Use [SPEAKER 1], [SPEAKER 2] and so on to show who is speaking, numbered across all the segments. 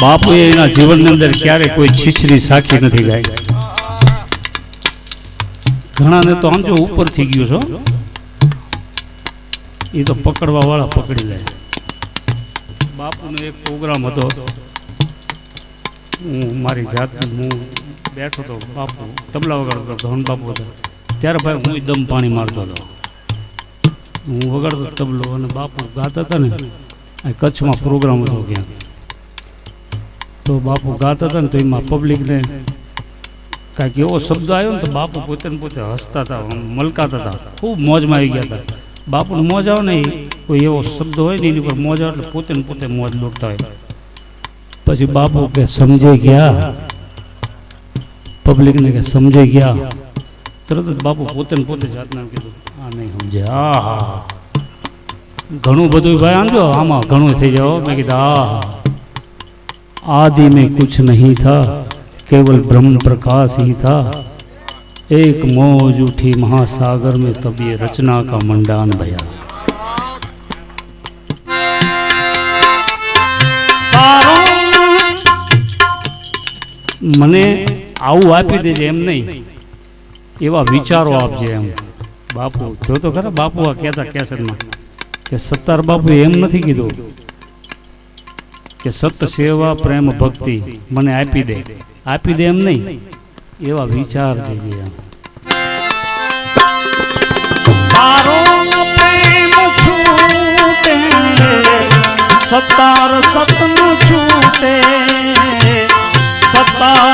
[SPEAKER 1] બાપુએ એના જીવનની અંદર ક્યારે કોઈ છીછરી સાખી નથી ગાઈ. ઘણાને તો આમ જો ઉપર થઈ ગયું છો, એ તો પકડવા વાળા પકડી લે. બાપુનો એક પ્રોગ્રામ હતો. હું મારી જાત હું બેઠો હતો, બાપુ તબલા વગાડતો હતો, ધન બાપુ હતો. ત્યારે ભાઈ હું દમ પાણી મારતો હતો. હું વગાડતો તબલો અને બાપુ ગાતા હતા ને કચ્છમાં પ્રોગ્રામ હતો ક્યાંક. તો બાપુ ગાતા હતા ને તો એમાં પબ્લિકને કાંઈક એવો શબ્દ આવ્યો ને તો બાપુ પોતે પોતે હસતા હતા મલકાતા હતા. ખૂબ મોજમાં આવી ગયા હતા. બાપુને મોજ આવે ને કોઈ એવો શબ્દ હોય ને એની ઉપર મોજ આવે એટલે પોતે પોતે મોજ લોટતા હોય. પછી બાપુ કે સમજે ગયા. પબ્લિકને કે સમજે ગયા. તરત જ બાપુ પોતે પોતે જાતના કીધું, આ નહીં સમજે. આ હા ઘણું બધું ભાઈ આમ જો, આમાં ઘણું થઈ જાઓ મેં કીધું આ હા आदि में कुछ नहीं था केवल ब्रह्म प्रकाश ही था एक मौज उठी महासागर में तब ये रचना का मंडान भया મને આવું આપી દેજે એમ નહીં એવા વિચારો આપજે એમ બાપુ જો તો ખરા બાપુ આ કહેતા કેસરમાં કે સત્તાર બાપુ એમ નથી કીધું કે સત સેવા પ્રેમ ભક્તિ મને આપી દે. આપી દે એમ નહીં. એવા વિચાર દેજે એમ.
[SPEAKER 2] સતાર સતનું છૂટે સતાર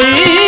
[SPEAKER 1] ওই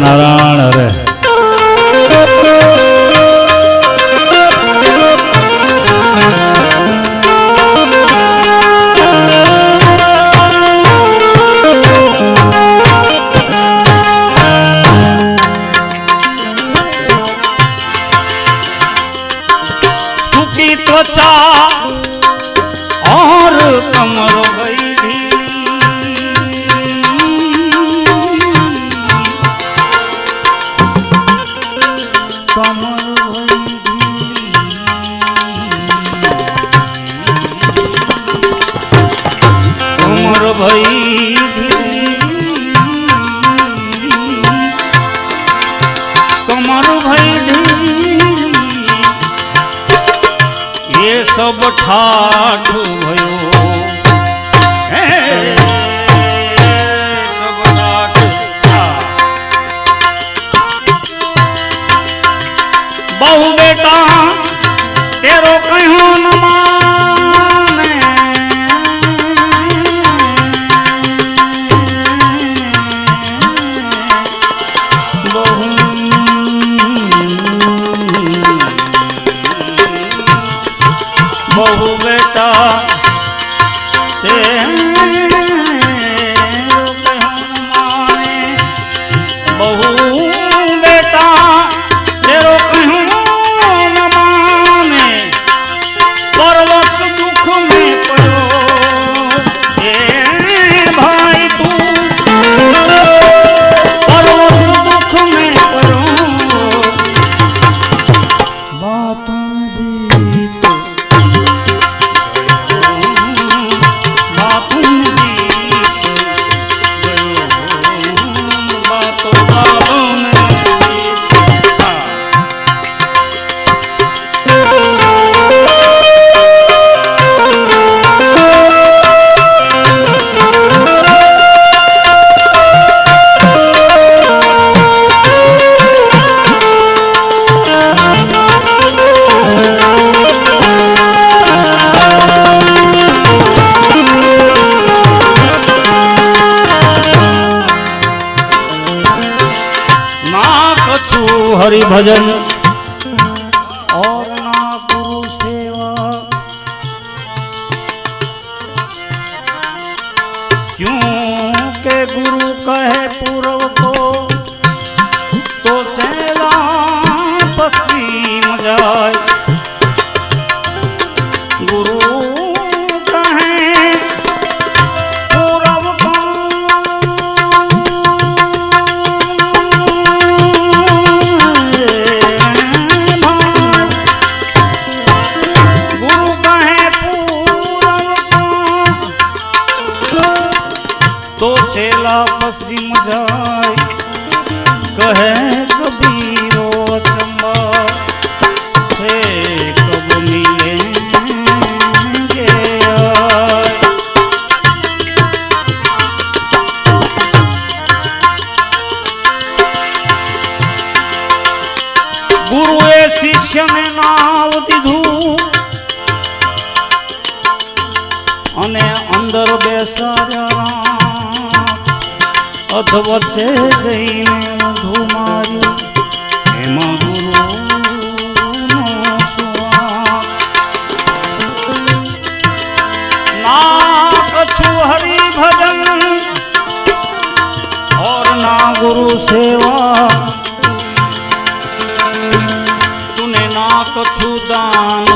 [SPEAKER 1] नारायण મારું ભૈડી એ સબ ઠાઠું कछु તો છેલા પશ્ચિમ જાય. કહે કબીર সুদান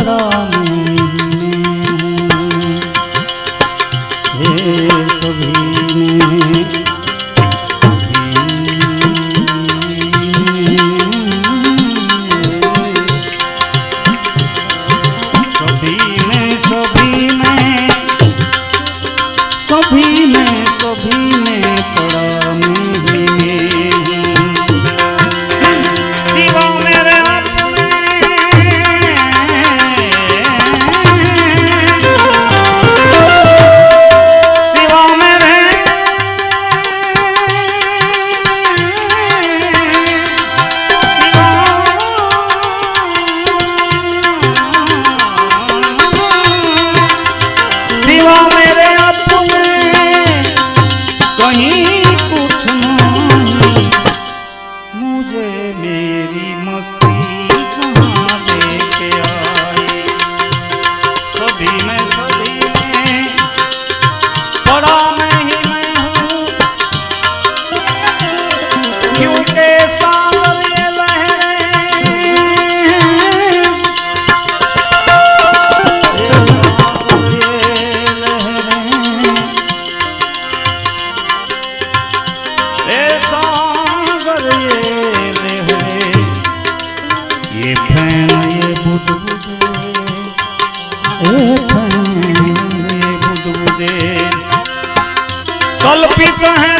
[SPEAKER 1] ছাড়া है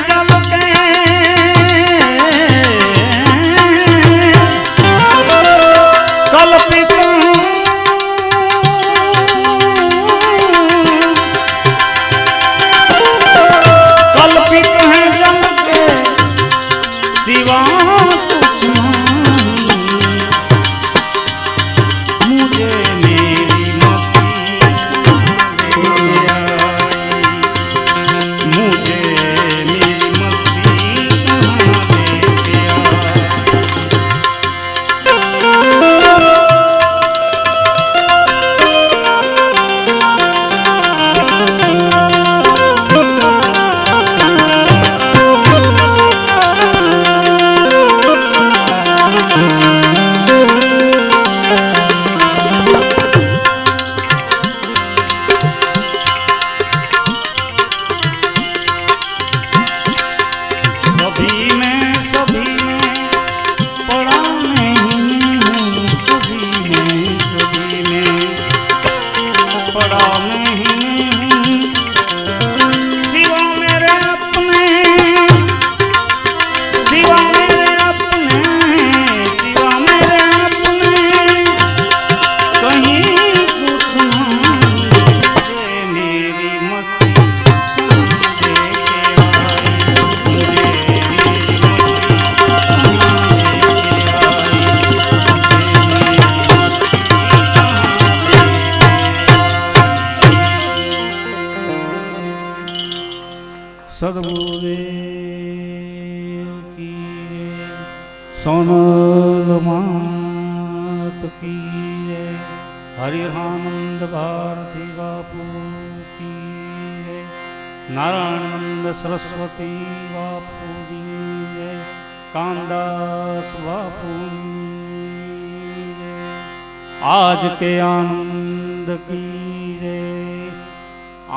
[SPEAKER 1] રાજ કે આનંદ કી રે,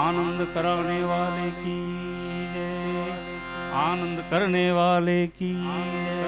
[SPEAKER 1] આનંદ કરાવને વાલે કી રે, આનંદ કરને વાલે કી રે.